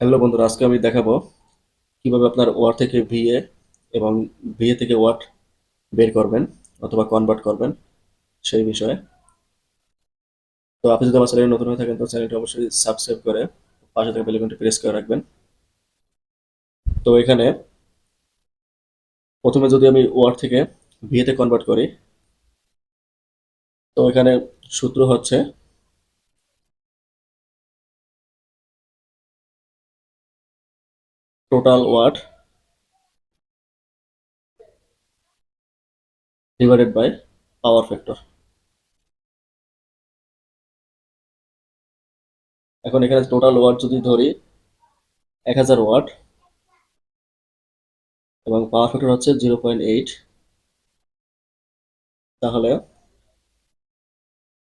Hello বন্ধুরা, আজকে আমি দেখাবো কীভাবে আপনার ওয়াট থেকে ভিএ এবং ভিএ থেকে ওয়াট বের করবেন অথবা কনভার্ট করবেন সেই বিষয়ে। তো আপনি যদি আমার চ্যানেলে নতুন হয়ে থাকেন, তো চ্যানেলটি অবশ্যই সাবস্ক্রাইব করে পাশে থাকা বেলাইকনটি প্রেস করে রাখবেন। তো এখানে প্রথমে যদি আমি ওয়াট থেকে ভিএতে কনভার্ট করি, তো এখানে সূত্র হচ্ছে total watt divided by power factor. এখন এখানে টোটাল ওয়াট যদি ধরি, এক হাজার ওয়াট এবং পাওয়ার ফ্যাক্টর হচ্ছে জিরো পয়েন্ট এইট, তাহলে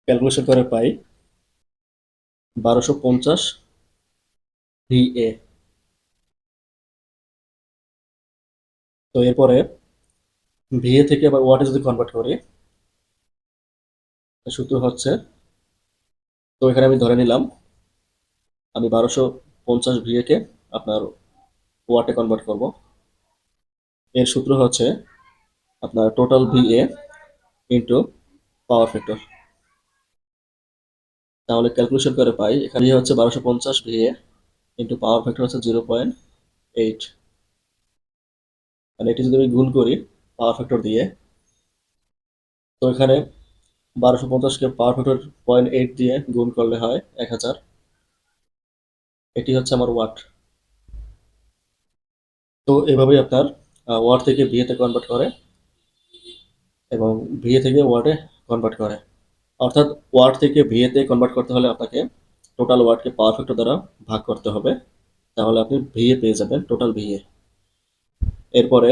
ক্যালকুলেশন করে পাই বারোশো পঞ্চাশ ভিএ তো এরপরে ভিএ থেকে আবার ওয়াটে যদি কনভার্ট করি সূত্র হচ্ছে, তো এখানে আমি ধরে নিলাম, আমি বারোশো পঞ্চাশ ভিএকে আপনার ওয়াটে কনভার্ট করব। এর সূত্র হচ্ছে আপনার total VA into power factor তাহলে ক্যালকুলেশন করে পাই, এখানে হচ্ছে বারোশো পঞ্চাশ ভিএ ইন্টু পাওয়ার ফ্যাক্টর হচ্ছে জিরো পয়েন্ট এইট মানে এটি যদি আমি গুণ করি পাওয়ার ফ্যাক্টর দিয়ে, তো এখানে বারোশো পঞ্চাশকে পাওয়ার ফ্যাক্টর পয়েন্ট এইট দিয়ে গুণ করলে হয় এক হাজার। এটি হচ্ছে আমার ওয়াট তো এভাবেই আপনার ওয়াট থেকে ভিএতে কনভার্ট করে এবং ভিএ থেকে ওয়ার্ডে কনভার্ট করে। অর্থাৎ ওয়ার্ড থেকে ভিএতে কনভার্ট করতে হলে আপনাকে টোটাল ওয়ার্ডকে পাওয়ার ফ্যাক্টর দ্বারা ভাগ করতে হবে। তাহলে আপনি ভিএ পেয়ে যাবেন টোটাল ভিএ এরপরে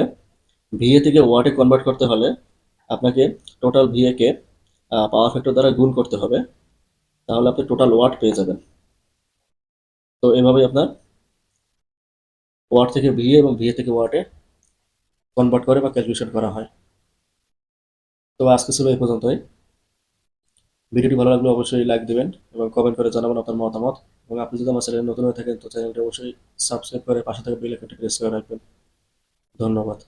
ভিএ থেকে ওয়ার্ডে কনভার্ট করতে হলে আপনাকে টোটাল ভিএকে পাওয়ার ফ্যাক্টর দ্বারা গুণ করতে হবে। তাহলে আপনি টোটাল ওয়াট পেয়ে যাবেন। তো এভাবেই আপনার ওয়াট থেকে ভিএ এবং ভিএ থেকে ওয়াটে কনভার্ট করে বা ক্যালকুলেশন করা হয়। তো আজকে ছিল এই পর্যন্তই। ভিডিওটি ভালো লাগলে অবশ্যই লাইক দিবেন এবং কমেন্ট করে জানাবেন আপনার মতামত। এবং আপনি যদি আমার চ্যানেলে নতুন হয়ে থাকেন, তো চ্যানেলটি অবশ্যই সাবস্ক্রাইব করে পাশে থাকা বেল আইকনটি প্রেস করে রাখবেন। ধন্যবাদ।